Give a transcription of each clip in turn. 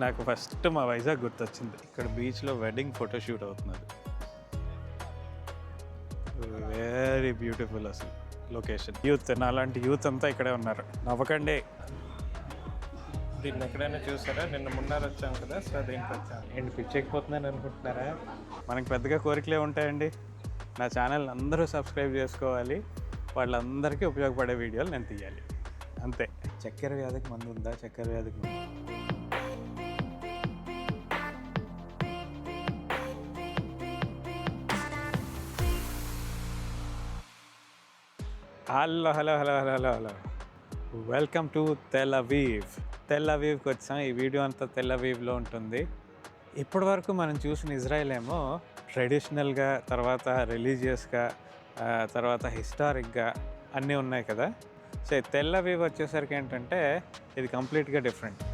నాకు ఫస్ట్ మా వైజాగ్ గుర్తొచ్చింది. ఇక్కడ బీచ్లో వెడ్డింగ్ ఫోటోషూట్ అవుతున్నది. వెరీ బ్యూటిఫుల్ అసలు లొకేషన్ యూత్ నాలాంటి యూత్ అంతా ఇక్కడే ఉన్నారు. నవ్వకండి. దీన్ని ఎక్కడైనా చూసారా? నిన్న మున్నార్ వచ్చాం కదా సో దీనికి వచ్చాం. ఏంటి పిచ్చెక్కిపోతుందని అనుకుంటున్నారా? మనకి పెద్దగా కోరికలే ఉంటాయండి. నా ఛానల్ అందరూ సబ్స్క్రైబ్ చేసుకోవాలి. వాళ్ళందరికీ ఉపయోగపడే వీడియోలు నేను తీయాలి. అంతే. చక్కెర వ్యాధికి మందు ఉందా? చక్కెర వ్యాధికి మందు hello hello hello hello hello hello welcome to Tel Aviv Tel అవీవ్కి వచ్చాం. ఈ వీడియో అంతా తెల్ అవీవ్లో ఉంటుంది. ఇప్పటి వరకు మనం చూసిన ఇజ్రాయెల్ ఏమో ట్రెడిషనల్గా తర్వాత రిలీజియస్గా తర్వాత హిస్టారిక్గా అన్నీ ఉన్నాయి కదా. సో తెల్ల తెల్ అవీవ్ వచ్చేసరికి ఏంటంటే ఇది కంప్లీట్గా డిఫరెంట్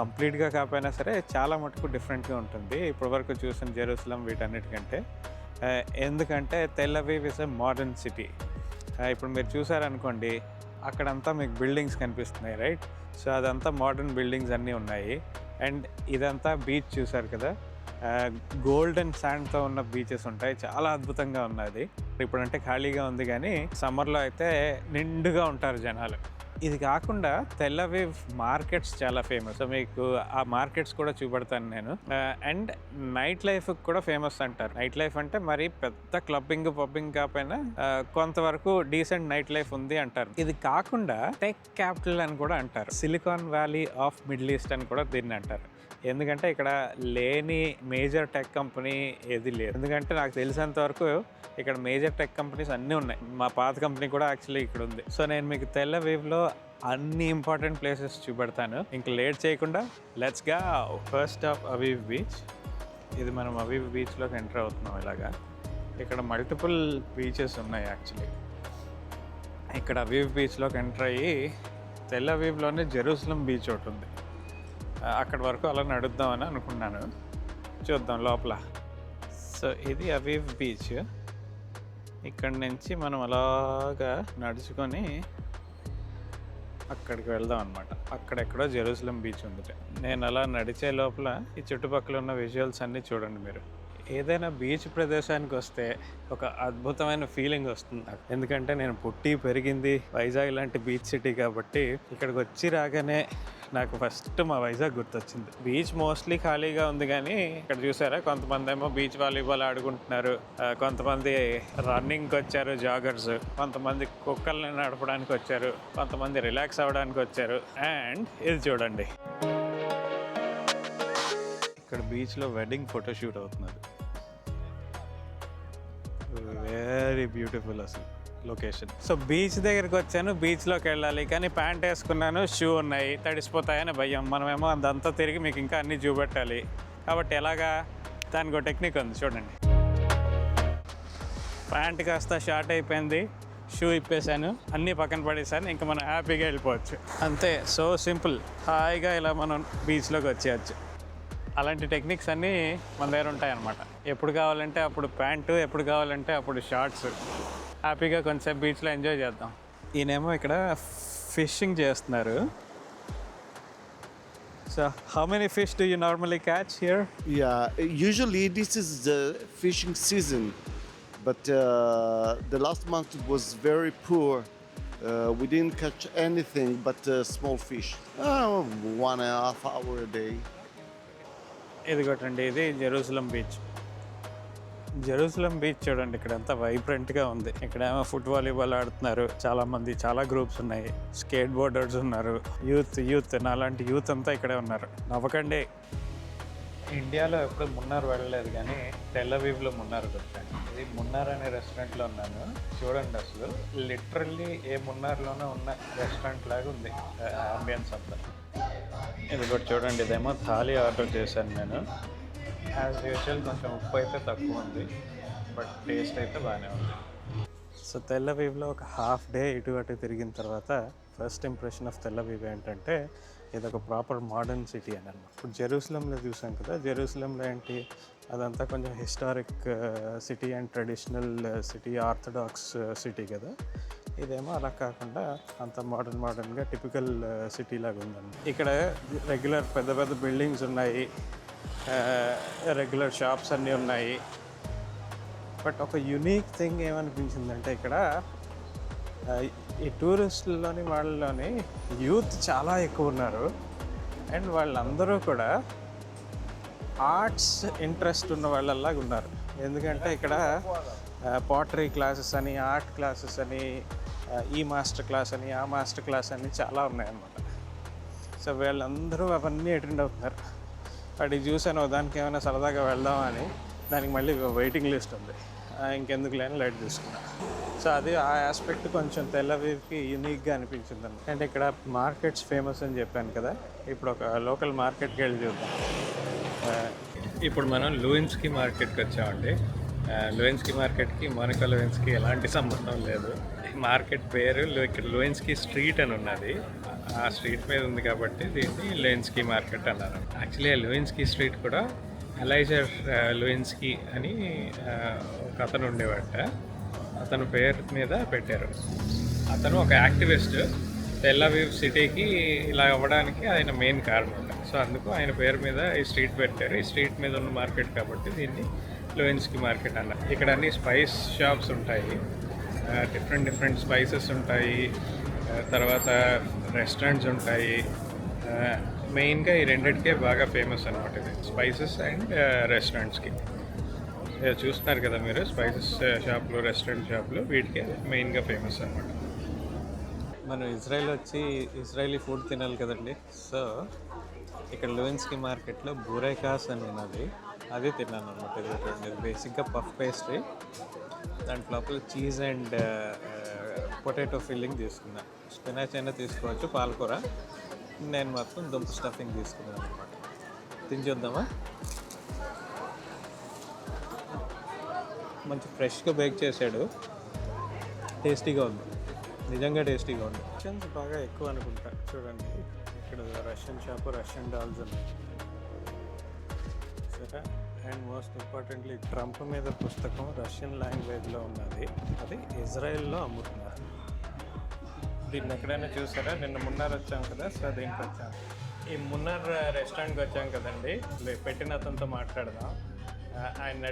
కంప్లీట్గా కాకపోయినా సరే చాలా మటుకు డిఫరెంట్గా ఉంటుంది. ఇప్పటివరకు చూసిన జెరూసలం వీటన్నిటికంటే. ఎందుకంటే Tel Aviv is a modern city ఇప్పుడు మీరు చూసారనుకోండి అక్కడంతా మీకు బిల్డింగ్స్ కనిపిస్తున్నాయి రైట్? సో అదంతా మోడర్న్ బిల్డింగ్స్ అన్నీ ఉన్నాయి. అండ్ ఇదంతా బీచ్ చూసారు కదా? గోల్డెన్ శాండ్తో ఉన్న బీచెస్ ఉంటాయి. చాలా అద్భుతంగా ఉన్నది. ఇప్పుడంటే ఖాళీగా ఉంది కానీ సమ్మర్లో అయితే నిండుగా ఉంటారు జనాలు. ఇది కాకుండా తెల్లవీవ్ మార్కెట్స్ చాలా ఫేమస్ మీకు ఆ మార్కెట్స్ కూడా చూపెడతాను నేను. అండ్ నైట్ లైఫ్ కూడా ఫేమస్ అంటారు. నైట్ లైఫ్ అంటే మరి పెద్ద క్లబ్బింగ్ పబ్బింగ్ కాకపోయినా uh, కొంతవరకు డీసెంట్ నైట్ లైఫ్ ఉంది అంటారు. ఇది కాకుండా టెక్ క్యాపిటల్ అని కూడా అంటారు. Silicon Valley of Middle East అని కూడా దీన్ని అంటారు. ఎందుకంటే ఇక్కడ లేని మేజర్ టెక్ కంపెనీ ఏది లేదు. ఎందుకంటే నాకు తెలిసినంత వరకు ఇక్కడ మేజర్ టెక్ కంపెనీస్ అన్నీ ఉన్నాయి. మా పాత కంపెనీ కూడా యాక్చువల్లీ ఇక్కడ ఉంది. సో నేను మీకు తెల్ల వేవ్లో అన్ని ఇంపార్టెంట్ ప్లేసెస్ చూపెడతాను. ఇంక లేట్ చేయకుండా let's go first off Aviv beach ఇది మనం అవీవ్ బీచ్లోకి ఎంటర్ అవుతున్నాం ఇలాగా. ఇక్కడ మల్టిపుల్ బీచెస్ ఉన్నాయి యాక్చువల్లీ ఇక్కడ అవీవ్ బీచ్లోకి ఎంటర్ అయ్యి తెల్ల అవీవ్లోనే జెరూసలం బీచ్ ఒకటి ఉంది. అక్కడి వరకు అలా నడుద్దామని అనుకున్నాను. చూద్దాం లోపల. సో ఇది అవీవ్ బీచ్. ఇక్కడ నుంచి మనం అలాగా నడుచుకొని అక్కడికి వెళ్దాం అనమాట అక్కడెక్కడో జెరూసలం బీచ్ ఉంది. నేను అలా నడిచే లోపల ఈ చుట్టుపక్కల ఉన్న విజువల్స్ అన్నీ చూడండి మీరు. ఏదైనా బీచ్ ప్రదేశానికి వస్తే ఒక అద్భుతమైన ఫీలింగ్ వస్తుంది నాకు. ఎందుకంటే నేను పుట్టి పెరిగింది వైజాగ్ లాంటి బీచ్ సిటీ కాబట్టి ఇక్కడికి వచ్చి రాగానే నాకు ఫస్ట్ మా వైజాగ్ గుర్తొచ్చింది. బీచ్ మోస్ట్లీ ఖాళీగా ఉంది కానీ ఇక్కడ చూసారా? కొంతమంది ఏమో బీచ్ వాలీబాల్ ఆడుకుంటున్నారు. కొంతమంది రన్నింగ్కి వచ్చారు జాగర్స్ కొంతమంది కుక్కల్ని నడపడానికి వచ్చారు. కొంతమంది రిలాక్స్ అవ్వడానికి వచ్చారు. అండ్ ఇది చూడండి. ఇక్కడ బీచ్లో వెడ్డింగ్ ఫోటోషూట్ అవుతున్నది. వెరీ బ్యూటిఫుల్ అసలు లొకేషన్ సో బీచ్ దగ్గరికి వచ్చాను బీచ్లోకి వెళ్ళాలి. కానీ ప్యాంట్ వేసుకున్నాను షూ ఉన్నాయి తడిసిపోతాయని భయం. మనమేమో అదంతా తిరిగి మీకు ఇంకా అన్నీ చూపెట్టాలి. కాబట్టి ఎలాగా? దానికి ఒక టెక్నిక్ ఉంది చూడండి. ప్యాంట్ కాస్త షార్ట్ అయిపోయింది షూ ఇప్పేశాను అన్నీ పక్కన పడేసాను ఇంకా మనం హ్యాపీగా వెళ్ళిపోవచ్చు. అంతే సో సింపుల్ హాయిగా ఇలా మనం బీచ్లోకి వచ్చేయచ్చు. అలాంటి టెక్నిక్స్ అన్నీ మన దగ్గర ఉంటాయన్నమాట ఎప్పుడు కావాలంటే అప్పుడు ప్యాంటు ఎప్పుడు కావాలంటే అప్పుడు షార్ట్స్ హ్యాపీగా కొంచెం బీచ్లో ఎంజాయ్ చేద్దాం ఈయనేమో ఇక్కడ ఫిషింగ్ చేస్తున్నారు so how many fish do you normally catch here Yeah, usually this is the fishing season, but uh, the last month it was very poor. Uh, we didn't catch anything but uh, small fish. Uh, one and a half hour a day. ఇది ఇది Jerusalem beach. Jerusalem beach చూడండి ఇక్కడ అంతా వైబ్రెంట్గా ఉంది. ఇక్కడ ఏమో foot volleyball ఆడుతున్నారు చాలా మంది చాలా గ్రూప్స్ ఉన్నాయి. స్కేట్ బోర్డర్స్ ఉన్నారు. యూత్ యూత్ నాలాంటి యూత్ అంతా ఇక్కడే ఉన్నారు. నవ్వకండి. ఇండియాలో ఎప్పుడు మున్నార్ వెళ్ళలేదు కానీ తెల్లవీవ్లో మున్నార్ వచ్చాను ఇది మున్నార్ అనే రెస్టారెంట్లో ఉన్నాను. చూడండి అసలు. లిటరల్లీ ఏ మున్నార్లోనే ఉన్న రెస్టారెంట్ లాగా ఉంది అంబియన్స్ అంతా. ఇది కూడా చూడండి ఇదేమో థాలీ ఆర్డర్ చేశాను నేను. యాజ్ యూజువల్ కొంచెం ఉప్పు అయితే తక్కువ ఉంది బట్ టేస్ట్ అయితే బాగానే ఉంది. సో తెల్లవీవ్లో ఒక హాఫ్ డే ఇటు అటు తిరిగిన తర్వాత ఫస్ట్ ఇంప్రెషన్ ఆఫ్ తెల్లవీవ్ ఏంటంటే ఇది ఒక ప్రాపర్ మోడర్న్ సిటీ అని అన్నమాట. ఇప్పుడు జెరూసలంలో చూసాం కదా జెరూసలంలో ఏంటి అదంతా కొంచెం historic city and traditional city orthodox city కదా. ఇదేమో అలా కాకుండా అంత మోడర్న్ మోడర్న్గా టిపికల్ సిటీ లాగా ఉందండి ఇక్కడ రెగ్యులర్ పెద్ద పెద్ద బిల్డింగ్స్ ఉన్నాయి రెగ్యులర్ షాప్స్ అన్నీ ఉన్నాయి. బట్ ఒక యునీక్ థింగ్ ఏమనిపించిందంటే ఇక్కడ ఈ టూరిస్టుల్లోని వాళ్ళలోని యూత్ చాలా ఎక్కువ ఉన్నారు అండ్ వాళ్ళందరూ కూడా ఆర్ట్స్ ఇంట్రెస్ట్ ఉన్న వాళ్ళలాగా ఉన్నారు. ఎందుకంటే ఇక్కడ పాటరీ క్లాసెస్ అని ఆర్ట్ క్లాసెస్ అని ఈ మాస్టర్ క్లాస్ అని ఆ మాస్టర్ క్లాస్ అని చాలా ఉన్నాయన్నమాట. సో వీళ్ళందరూ అవన్నీ అటెండ్ అవుతున్నారు. వాటికి చూసాను దానికి ఏమైనా సరదాగా వెళ్దామని దానికి మళ్ళీ వెయిటింగ్ లిస్ట్ ఉంది. ఇంకెందుకు లేని లైట్ తీసుకున్నాను సో అది ఆ ఆస్పెక్ట్ కొంచెం తెల్లవీకి యూనిక్గా అనిపించింది అంటే ఇక్కడ మార్కెట్స్ ఫేమస్ అని చెప్పాను కదా ఇప్పుడు ఒక లోకల్ మార్కెట్కి వెళ్ళి చూద్దాం. ఇప్పుడు మనం లూయిన్స్కి మార్కెట్కి వచ్చామండి. లూయిన్స్కి మార్కెట్కి మోనికా లూయిన్స్కి ఎలాంటి సంబంధం లేదు. మార్కెట్ పేరు ఇక్కడ లూయిన్స్కి స్ట్రీట్ అని ఉన్నది. ఆ స్ట్రీట్ మీద ఉంది కాబట్టి దీన్ని లూయిన్స్కి మార్కెట్ అన్నారు. యాక్చువల్లీ ఆ లూయిన్స్కి స్ట్రీట్ కూడా అలైజర్ లూయిన్స్కి అని ఒక అతను ఉండేవాట. అతను పేరు మీద పెట్టారు. అతను ఒక యాక్టివిస్ట్ తెల్లవీవ్ సిటీకి ఇలా అవ్వడానికి ఆయన మెయిన్ కారణం. సో అందుకు ఆయన పేరు మీద ఈ స్ట్రీట్ పెట్టారు. ఈ స్ట్రీట్ మీద ఉన్న మార్కెట్ కాబట్టి దీన్ని లోయన్స్కి మార్కెట్ అన్న ఇక్కడ అన్ని స్పైస్ షాప్స్ ఉంటాయి. డిఫరెంట్ డిఫరెంట్ స్పైసెస్ ఉంటాయి. తర్వాత రెస్టారెంట్స్ ఉంటాయి. మెయిన్గా ఈ రెండింటికే బాగా ఫేమస్ అనమాట ఇది. స్పైసెస్ అండ్ రెస్టారెంట్స్కి చూస్తున్నారు కదా మీరు స్పైసెస్ షాపులు రెస్టారెంట్ షాపులు వీటికి మెయిన్గా ఫేమస్ అనమాట మనం ఇజ్రాయెల్ వచ్చి ఇజ్రాయలీ ఫుడ్ తినాలి కదండి. సో ఇక్కడ లూయిన్స్కి మార్కెట్లో బూరేకాస్ అని ఉన్నది. అది తిన్నాను అనమాట ఇది బేసిక్గా పఫ్ పేస్ట్రీ దాంట్ లోపల చీజ్ అండ్ పొటాటో ఫిల్లింగ్ తీసుకున్నా. స్పినాచ్ అయినా తీసుకోవచ్చు పాలకూర. నేను మాత్రం దుంప స్టఫింగ్ తీసుకున్నాను అనమాట తిని చూద్దామా? మంచి ఫ్రెష్గా బేక్ చేశాడు. టేస్టీగా ఉంది. నిజంగా టేస్టీగా ఉంది. రష్యన్స్ బాగా ఎక్కువ అనుకుంటా. చూడండి. ఇక్కడ రష్యన్ షాపు రష్యన్ డాల్స్ ఉన్నాయి సరే. అండ్ మోస్ట్ ఇంపార్టెంట్లీ ట్రంప్ మీద పుస్తకం రష్యన్ లాంగ్వేజ్లో ఉన్నది. అది ఇజ్రాయెల్లో అమ్ముతున్నారు. దీన్ని ఎక్కడైనా చూసారా? నిన్న మున్నార్ వచ్చాం కదా సో దీనికి వచ్చాం. ఈ మున్నార్ రెస్టారెంట్కి వచ్చాం కదండి. లే- పెట్టిన అతనితో మాట్లాడదాం. Uh, I'm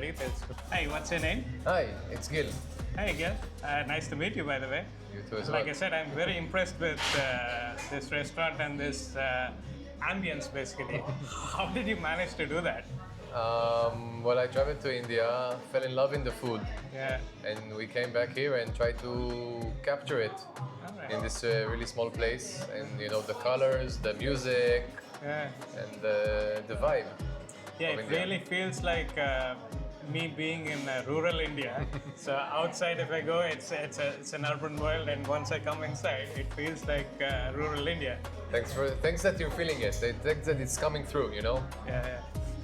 Hi, what's your name? Hi, it's Gil. Hi, Gil. Uh, nice to meet you, by the way. You too as well. Like I said, I'm very impressed with uh, this restaurant and this uh, ambience, basically. How did you manage to do that? Um, well, I traveled to India, fell in love in the food. Yeah. And we came back here and tried to capture it right. in this uh, really small place. And, you know, the colors, the music, yeah. and the, the vibe. Yeah, it really feels like uh, me being in uh, rural India. so outside, if I go, it's it's a, it's an urban world, and once I come inside, it feels like uh, rural India. Thanks for thanks that you're feeling it. Thanks that it's coming through. You know, Yeah, yeah.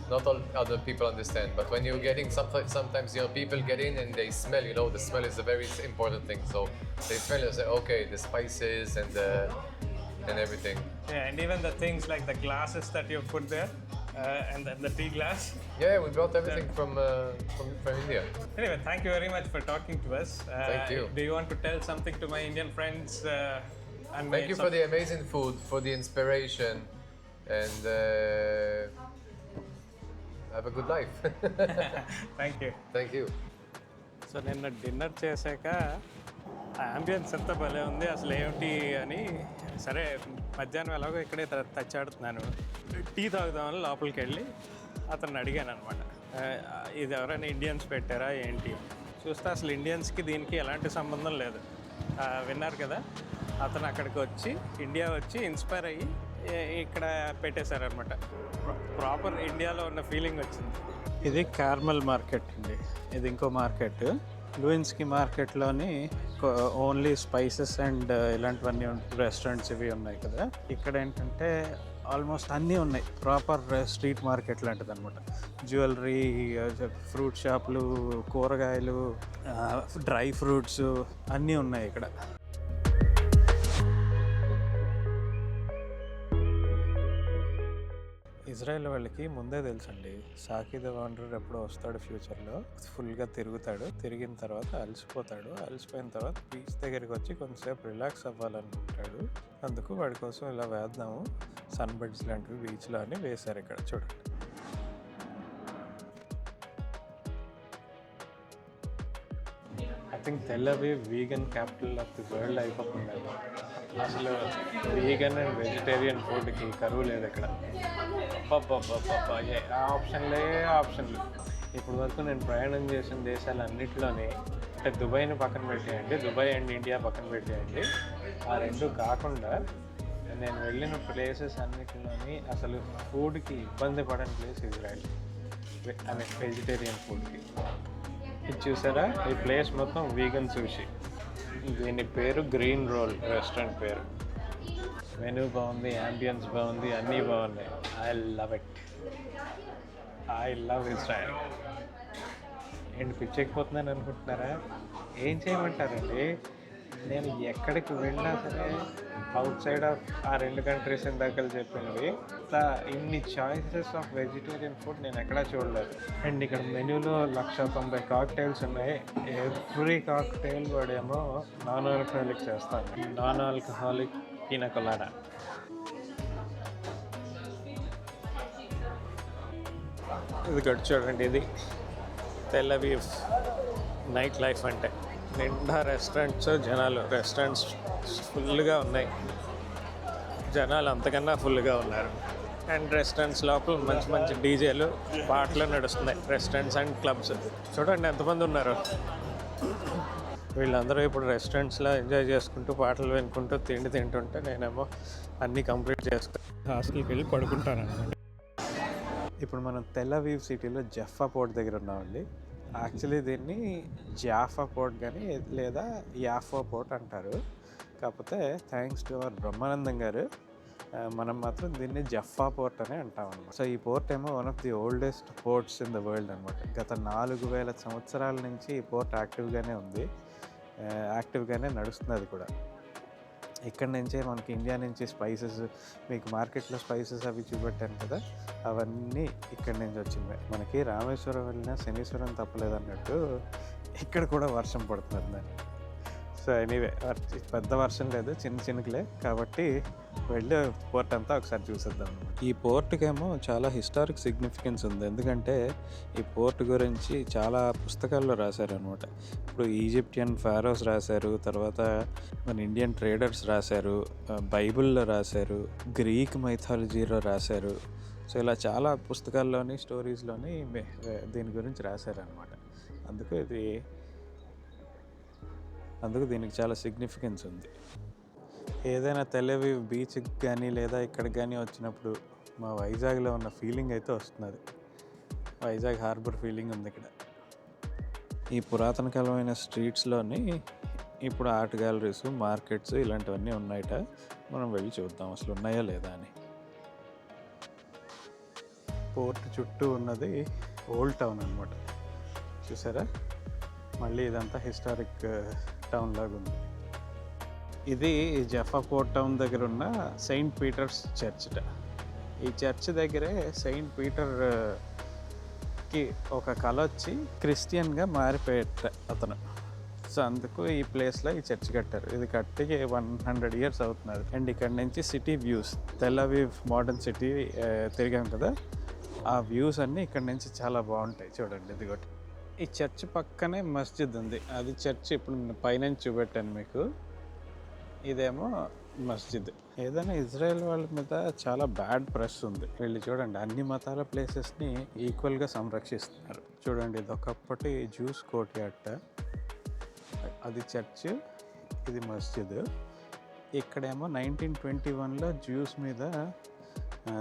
not all other people understand, but when you're getting sometimes sometimes you know people get in and they smell. You know, the smell is a very important thing. So they smell and say, okay, the spices and the and everything. Yeah, and even the things like the glasses that you put there, uh, and then the tea glass. Yeah, we brought everything from, uh, from from India. Anyway, thank you very much for talking to us. Uh, Thank you. Do you want to tell something to my Indian friends? Uh, and Thank you for the amazing food, for the inspiration, and uh, have a good life. Thank you. Thank you. So నిన్న dinner చేశాక ఆ ambience ఎంత భలే ఉంది అసలు ఏమిటి అని సరే మధ్యాహ్నం ఎలాగో ఇక్కడే త- తచ్చాడుతున్నాను టీ తాగుదామని లోపలికి వెళ్ళి అతన్ని అడిగాను అనమాట ఇది ఎవరైనా ఇండియన్స్ పెట్టారా ఏంటి? చూస్తే అసలు ఇండియన్స్కి దీనికి ఎలాంటి సంబంధం లేదు. విన్నారు కదా అతను అక్కడికి వచ్చి ఇండియా వచ్చి ఇన్స్పైర్ అయ్యి ఇక్కడ పెట్టేశారనమాట ప్రాపర్ ఇండియాలో ఉన్న ఫీలింగ్ వచ్చింది. ఇది కార్మల్ మార్కెట్ అండి. ఇది ఇంకో మార్కెట్. లూయిన్స్కి మార్కెట్లోని ఓన్లీ స్పైసెస్ అండ్ ఇలాంటివన్నీ రెస్టారెంట్స్ ఇవి ఉన్నాయి కదా. ఇక్కడ ఏంటంటే ఆల్మోస్ట్ అన్నీ ఉన్నాయి. ప్రాపర్ స్ట్రీట్ మార్కెట్ లాంటిది అనమాట జ్యువెలరీ ఫ్రూట్ షాపులు కూరగాయలు డ్రై ఫ్రూట్స్ అన్నీ ఉన్నాయి ఇక్కడ. ఇజ్రాయెల్ వాళ్ళకి ముందే తెలుసండి సాకి ద వాండర్ ఎప్పుడో వస్తాడు ఫ్యూచర్లో ఫుల్గా తిరుగుతాడు. తిరిగిన తర్వాత అలసిపోతాడు. అలసిపోయిన తర్వాత బీచ్ దగ్గరికి వచ్చి కొంతసేపు రిలాక్స్ అవ్వాలనుకుంటాడు. అందుకు వాడి కోసం ఇలా వేద్దాము. సన్బెడ్స్ లాంటివి బీచ్లో అని వేశారు ఇక్కడ చూడండి. I think Tel Aviv vegan capital of the world అయిపోతుంది. అసలు వీగన్ అండ్ వెజిటేరియన్ ఫుడ్కి కరువు లేదు ఇక్కడ. ఏ ఆప్షన్లే ఆప్షన్లు. ఇప్పుడు వరకు నేను ప్రయాణం చేసిన దేశాలన్నింటిలోనే అంటే దుబాయ్ని పక్కన పెట్టేయండి దుబాయ్ అండ్ ఇండియా పక్కన పెట్టేయండి. ఆ రెండు కాకుండా నేను వెళ్ళిన ప్లేసెస్ అన్నిటిలోని అసలు ఫుడ్కి ఇబ్బంది పడని place Israel I mean vegetarian ఫుడ్కి ఇది చూసారా? ఈ ప్లేస్ మొత్తం వీగన్ సూషి దీని పేరు గ్రీన్ రోల్ రెస్టారెంట్ పేరు. మెనూ బాగుంది యాంబియన్స్ బాగుంది అన్నీ బాగున్నాయి. I love it I love Israel ఏంటి పిచ్చెక్కిపోతున్నాను అనుకుంటున్నారా? ఏం చేయమంటారండి? నేను ఎక్కడికి వెళ్ళినా సరే అవుట్ సైడ్ ఆఫ్ ఆ రెండు కంట్రీస్ ఇందాక చెప్పింది ఇన్ని చాయిసెస్ ఆఫ్ వెజిటేరియన్ ఫుడ్ నేను ఎక్కడా చూడలేదు. అండ్ ఇక్కడ మెనూలో లక్ష తొంభై కాక్టైల్స్ ఉన్నాయి. ఎవ్రీ కాక్టైల్ వాడేమో నాన్ ఆల్కహాలిక్ చేస్తాను నాన్ ఆల్కహాలిక్ పినకొలాడా ఇది గడి చూడండి ఇది తెల్లవీవ్ నైట్ లైఫ్ అంటే. నిండా రెస్టారెంట్స్ జనాలు. రెస్టారెంట్స్ ఫుల్గా ఉన్నాయి. జనాలు అంతకన్నా ఫుల్గా ఉన్నారు. అండ్ రెస్టారెంట్స్ లోపల మంచి మంచి డీజేలు పాటలు నడుస్తున్నాయి. రెస్టారెంట్స్ అండ్ క్లబ్స్ చూడండి ఎంతమంది ఉన్నారు. వీళ్ళందరూ ఇప్పుడు రెస్టారెంట్స్లో ఎంజాయ్ చేసుకుంటూ పాటలు వినుకుంటూ తిండి తింటుంటే నేనేమో అన్నీ కంప్లీట్ చేసుకుని హాస్టల్కి వెళ్ళి పడుకుంటాను ఇప్పుడు మనం తెల్లవీవ్ సిటీలో జఫ్ఫా పోర్ట్ దగ్గర ఉన్నామండి. యాక్చువల్లీ దీన్ని జాఫా పోర్ట్ కానీ లేదా యాఫా పోర్ట్ అంటారు. కాకపోతే థ్యాంక్స్ టు అవర్ బ్రహ్మానందం గారు. మనం మాత్రం దీన్ని జఫ్ఫా పోర్ట్ అని అంటాం అనమాట సో ఈ పోర్ట్ ఏమో one of the oldest ports in the world అనమాట గత నాలుగు వేల సంవత్సరాల నుంచి ఈ పోర్ట్ యాక్టివ్గానే ఉంది. యాక్టివ్గానే నడుస్తున్నది కూడా. ఇక్కడ నుంచే మనకి ఇండియా నుంచి స్పైసెస్ మీకు మార్కెట్లో స్పైసెస్ అవి చూపెట్టాను కదా అవన్నీ ఇక్కడి నుంచి వచ్చింది. మనకి రామేశ్వరం వెళ్ళినా శనీశ్వరం తప్పలేదు అన్నట్టు ఇక్కడ కూడా వర్షం పడుతుంది దాన్ని సో ఎనీవే పెద్ద వర్షం లేదు చిన్న చిన్నకులే కాబట్టి వెళ్ళి పోర్ట్ అంతా ఒకసారి చూసేద్దాం ఈ పోర్ట్కేమో చాలా హిస్టారిక్ సిగ్నిఫికెన్స్ ఉంది. ఎందుకంటే ఈ పోర్ట్ గురించి చాలా పుస్తకాల్లో రాశారు అనమాట ఇప్పుడు ఈజిప్టియన్ ఫారోస్ రాశారు తర్వాత మన ఇండియన్ ట్రేడర్స్ రాశారు బైబిల్లో రాశారు గ్రీక్ మైథాలజీలో రాశారు. సో ఇలా చాలా పుస్తకాల్లోని స్టోరీస్లోని దీని గురించి రాశారనమాట అందుకు ఇది అందుకు దీనికి చాలా సిగ్నిఫికెన్స్ ఉంది. ఏదైనా తెల్లవి బీచ్కి కానీ లేదా ఇక్కడికి కానీ వచ్చినప్పుడు మా వైజాగ్లో ఉన్న ఫీలింగ్ అయితే వస్తున్నది. వైజాగ్ హార్బర్ ఫీలింగ్ ఉంది ఇక్కడ. ఈ పురాతన కాలమైన స్ట్రీట్స్లోని ఇప్పుడు ఆర్ట్ గ్యాలరీస్ మార్కెట్స్ ఇలాంటివన్నీ ఉన్నాయట. మనం వెళ్ళి చూద్దాం అసలు ఉన్నాయా లేదా అని. పోర్ట్ చుట్టూ ఉన్నది ఓల్డ్ టౌన్ అనమాట చూసారా? మళ్ళీ ఇదంతా హిస్టారిక్ టౌన్ లాగా ఉంది. ఇది జఫా పోర్ట్ టౌన్ దగ్గర ఉన్న సెయింట్ పీటర్స్ చర్చ్ట ఈ చర్చ్ దగ్గరే సెయింట్ పీటర్కి ఒక కళ వచ్చి క్రిస్టియన్గా మారిపోయేట అతను. సో అందుకు ఈ ప్లేస్లో ఈ చర్చ్ కట్టారు. ఇది కట్టి వన్ హండ్రెడ్ ఇయర్స్ అవుతున్నది. అండ్ ఇక్కడ నుంచి city views Tel Aviv modern city తిరిగాం కదా. ఆ వ్యూస్ అన్నీ ఇక్కడ నుంచి చాలా బాగుంటాయి చూడండి. ఇది ఒకటి ఈ చర్చ్ పక్కనే మస్జిద్ ఉంది. అది చర్చ్ ఇప్పుడు నేను పైనుంచి చూపెట్టాను మీకు. ఇదేమో మస్జిద్. ఏదైనా ఇజ్రాయెల్ వాళ్ళ మీద చాలా బ్యాడ్ ప్రెస్ ఉంది. వీళ్ళు చూడండి అన్ని మతాల ప్లేసెస్ని ఈక్వల్గా సంరక్షిస్తున్నారు. చూడండి ఇది ఒకప్పటి జ్యూస్ కోటి అట్ట అది చర్చ్ ఇది మస్జిద్. ఇక్కడేమో నైన్టీన్ ట్వంటీ వన్లో జ్యూస్ మీద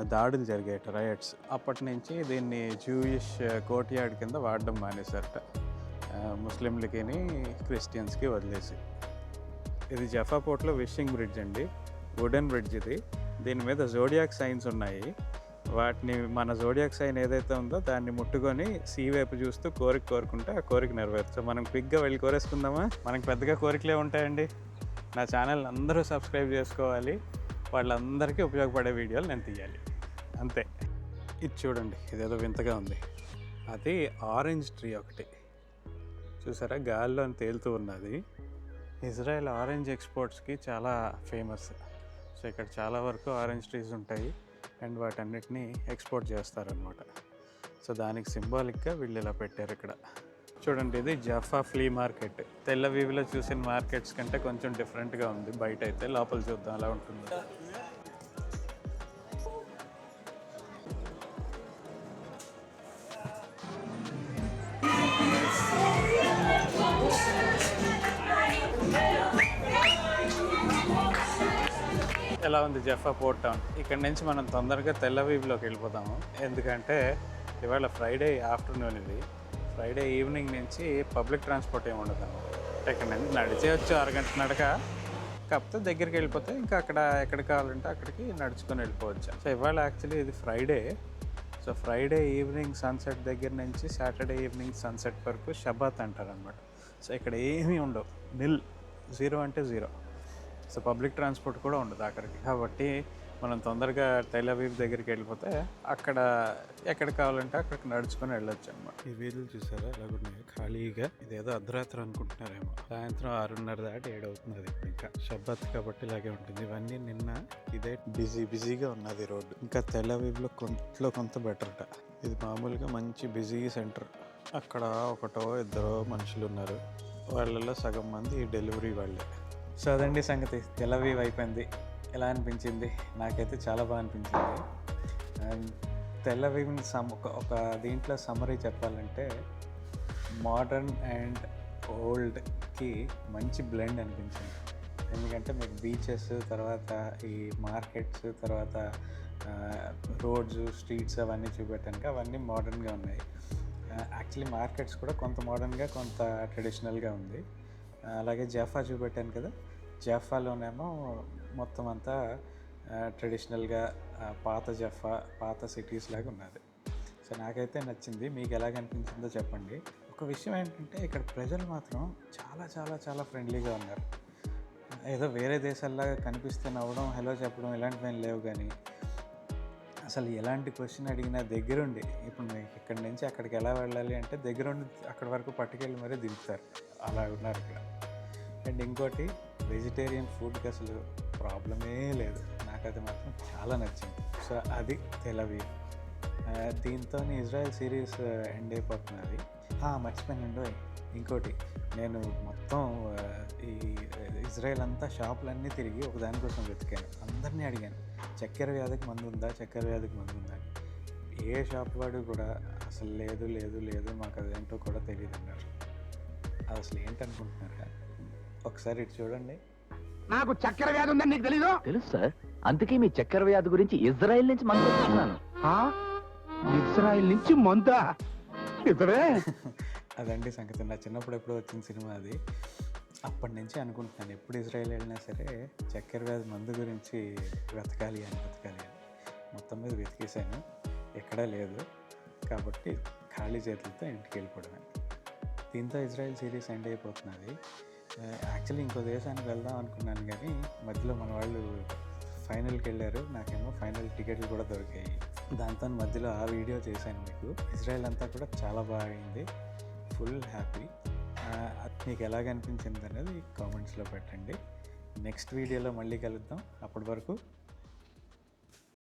దాడులు జరిగాయట రైట్స్ అప్పటి నుంచి దీన్ని జూయిష్ కోర్ట్యార్డ్ కింద వాడడం మానేశారట. ముస్లింలకి క్రిస్టియన్స్కి వదిలేసి. ఇది జఫా పోర్ట్లో విషింగ్ బ్రిడ్జ్ అండి. వుడెన్ బ్రిడ్జ్ ఇది. దీని మీద జోడియాక్ సైన్స్ ఉన్నాయి. వాటిని మన జోడియాక్ సైన్ ఏదైతే ఉందో దాన్ని ముట్టుకొని సీ వైపు చూస్తూ కోరిక కోరుకుంటే ఆ కోరిక నెరవేరుతుంది. మనం క్విక్గా వెళ్ళి కోరేసుకుందామా? మనకు పెద్దగా కోరికలే ఉంటాయండి. నా ఛానల్ అందరూ సబ్స్క్రైబ్ చేసుకోవాలి. వాళ్ళందరికీ ఉపయోగపడే వీడియోలు నేను తీయాలి. అంతే. ఇది చూడండి ఇదేదో వింతగా ఉంది. అది ఆరెంజ్ ట్రీ ఒకటి. చూసారా? గాల్లో తేలుతూ ఉన్నది. ఇజ్రాయెల్ ఆరెంజ్ ఎక్స్పోర్ట్స్కి చాలా ఫేమస్. సో ఇక్కడ చాలా వరకు ఆరెంజ్ ట్రీస్ ఉంటాయి. అండ్ వాటన్నిటిని ఎక్స్పోర్ట్ చేస్తారనమాట సో దానికి సింబాలిక్గా వీళ్ళు ఇలా పెట్టారు ఇక్కడ. చూడండి ఇది జఫా ఫ్లీ మార్కెట్ తెల్లవీవిలో చూసిన మార్కెట్స్ కంటే కొంచెం డిఫరెంట్గా ఉంది. బయట అయితే లోపల చూద్దాం అలా ఉంటుంది. ఎలా ఉంది జఫా పోర్ట్ టౌన్ ఇక్కడ నుంచి మనం తొందరగా తెల్లవీవిలోకి వెళ్ళిపోతాము ఎందుకంటే ఇవాళ ఫ్రైడే ఆఫ్టర్నూన్ ఇది. ఫ్రైడే ఈవినింగ్ నుంచి పబ్లిక్ ట్రాన్స్పోర్ట్ ఏమి ఉండదు. ఇక్కడ నుంచి నడిచేయచ్చు అరగంట నడక. కాకపోతే దగ్గరికి వెళ్ళిపోతే ఇంకా అక్కడ ఎక్కడ కావాలంటే అక్కడికి నడుచుకొని వెళ్ళిపోవచ్చు. సో ఇవాళ యాక్చువల్లీ ఇది Friday. So Friday evening sunset దగ్గర నుంచి సాటర్డే ఈవినింగ్ సన్సెట్ వరకు షబాత్ అంటారనమాట సో ఇక్కడ ఏమీ ఉండవు. నిల్. జీరో అంటే జీరో. సో పబ్లిక్ ట్రాన్స్పోర్ట్ కూడా ఉండదు అక్కడికి. కాబట్టి మనం తొందరగా టైలవీవ్ దగ్గరికి వెళ్ళిపోతే అక్కడ ఎక్కడ కావాలంటే అక్కడికి నడుచుకొని వెళ్ళొచ్చు అనమాట ఈ వీధులు చూసారా? ఎలాగున్నాయి ఖాళీగా. ఇదేదో అర్ధరాత్రి అనుకుంటున్నారేమో. సాయంత్రం ఆరున్నర దాటి ఏడు ఇప్పుడు ఇంకా. షబ్బత్ కాబట్టి ఇలాగే ఉంటుంది. ఇవన్నీ నిన్న ఇదే బిజీ బిజీగా ఉన్నది రోడ్డు. ఇంకా తెల్లవీవ్లో కొంతలో కొంత బెటర్ట. ఇది మామూలుగా మంచి బిజీ సెంటర్. అక్కడ ఒకటో ఇద్దరో మనుషులు ఉన్నారు. వాళ్ళలో సగం మంది డెలివరీ వాళ్ళే. సో అదండి సంగతి. తెలవీవ్ అయిపోయింది. ఎలా అనిపించింది? నాకైతే చాలా బాగా అనిపించింది. అండ్ తెల్లవీవ్ని సమ్ ఒక ఒక దీంట్లో సమ్మరీ చెప్పాలంటే మోడర్న్ అండ్ ఓల్డ్కి మంచి బ్లెండ్ అనిపించింది. ఎందుకంటే మీకు బీచెస్ తర్వాత ఈ మార్కెట్స్ తర్వాత రోడ్స్ స్ట్రీట్స్ అవన్నీ చూపెట్టాక అవన్నీ మోడర్న్గా ఉన్నాయి. యాక్చువల్లీ మార్కెట్స్ కూడా కొంత మోడర్న్గా కొంత ట్రెడిషనల్గా ఉంది. అలాగే జఫా చూపెట్టాను కదా జఫాలోనేమో మొత్తం అంతా ట్రెడిషనల్గా పాత జఫా పాత సిటీస్ లాగా ఉన్నది. సో నాకైతే నచ్చింది. మీకు ఎలాగ అనిపించిందో చెప్పండి. ఒక విషయం ఏంటంటే ఇక్కడ ప్రజలు మాత్రం చాలా చాలా చాలా ఫ్రెండ్లీగా ఉన్నారు. ఏదో వేరే దేశాల్లాగా కనిపిస్తే నవ్వడం హలో చెప్పడం ఇలాంటివి ఏం లేవు కానీ అసలు ఎలాంటి క్వశ్చన్ అడిగినా దగ్గరుండి ఇప్పుడు మీకు ఇక్కడి నుంచి అక్కడికి ఎలా వెళ్ళాలి అంటే దగ్గరుండి అక్కడి వరకు పట్టుకెళ్ళి మరీ దింపుతారు. అలా ఉన్నారు ఇక్కడ. అండ్ ఇంకోటి వెజిటేరియన్ ఫుడ్కి అసలు ప్రాబ్లమే లేదు. నాకు అది మాత్రం చాలా నచ్చింది. సో అది తెలవి దీంతో ఇజ్రాయెల్ సిరీస్ ఎండ్ అయిపోతున్నది. మర్చిపోయినండు ఇంకోటి నేను మొత్తం ఈ ఇజ్రాయెల్ అంతా షాపులన్నీ తిరిగి ఒక దానికోసం వెతికాను. అందరినీ అడిగాను. చక్కెర వ్యాధికి మందు ఉందా? చక్కెర వ్యాధికి మందు ఉందా? ఏ షాప్ వాడు కూడా అసలు లేదు లేదు లేదు మాకు అదేంటో కూడా తెలియదు అన్నారు అసలు ఏంటనుకుంటున్నారా? ఒకసారి ఇటు చూడండి. నాకు చక్కెర వ్యాధి ఉందని నీకు తెలీదు? తెలుసు సార్. అందుకే మీ చక్కెర వ్యాధి గురించి ఇజ్రాయెల్ నుంచి మనం తెచ్చుకున్నాను. ఆ? ఇజ్రాయిల్ నుంచి మందా? ఇతరే అదండి సంగతి. నా చిన్నప్పుడు ఎప్పుడో వచ్చిన సినిమా అది. అప్పటి నుంచి అనుకుంటున్నాను. ఎప్పుడు ఇజ్రాయెల్ వెళ్ళినా సరే చక్కెర వ్యాధి మందు గురించి వెతకాలి అని వెతకాలి అని. మొత్తం మీద వెతికేశాను. ఎక్కడా లేదు. కాబట్టి ఖాళీ చేతులతో ఇంటికి వెళ్ళిపోవడమే. దీంతో ఇజ్రాయెల్ సిరీస్ ఎండ్ అయిపోతున్నది. యాక్చువల్లీ ఇంకో దేశానికి వెళ్దాం అనుకున్నాను కానీ మధ్యలో మన వాళ్ళు ఫైనల్కి వెళ్ళారు. నాకేమో ఫైనల్ టికెట్లు కూడా దొరికాయి. దాంతో మధ్యలో ఆ వీడియో చేశాను మీకు. ఇజ్రాయెల్ అంతా కూడా చాలా బాగా అయింది ఫుల్ హ్యాపీ మీకు ఎలాగ అనిపించింది అనేది కామెంట్స్లో పెట్టండి నెక్స్ట్ వీడియోలో మళ్ళీ కలుద్దాం. అప్పటి వరకు